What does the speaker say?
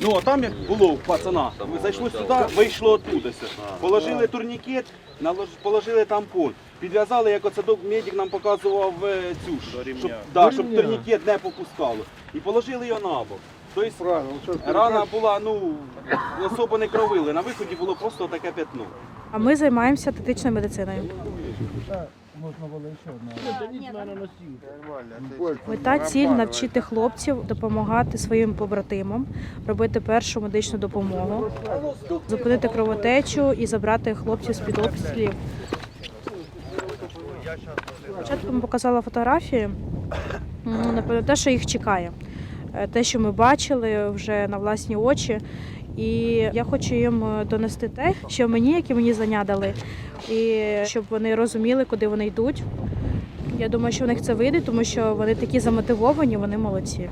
Ну, а там як було у пацана, ви зайшли сюди, вийшло оттуда. Положили турнікет, положили тампон, підв'язали, як оце док- медик нам показував е, цю ж, щоб, да, щоб турнікет не попускало. І положили його на бок. Тобто рана була, ну, особо не кровили, на виході було просто таке пятно. А ми займаємося тетичною медициною. Мета ціль навчити хлопців допомагати своїм побратимам, робити першу медичну допомогу, зупинити кровотечу і забрати хлопців з під обстрілів. Спочатку ми показала фотографії, напевно, те, що їх чекає, Е, те, що ми бачили вже на власні очі. І я хочу їм донести те, що мені, які мені занядали, і щоб вони розуміли, куди вони йдуть. Я думаю, що в них це вийде, тому що вони такі замотивовані, вони молодці.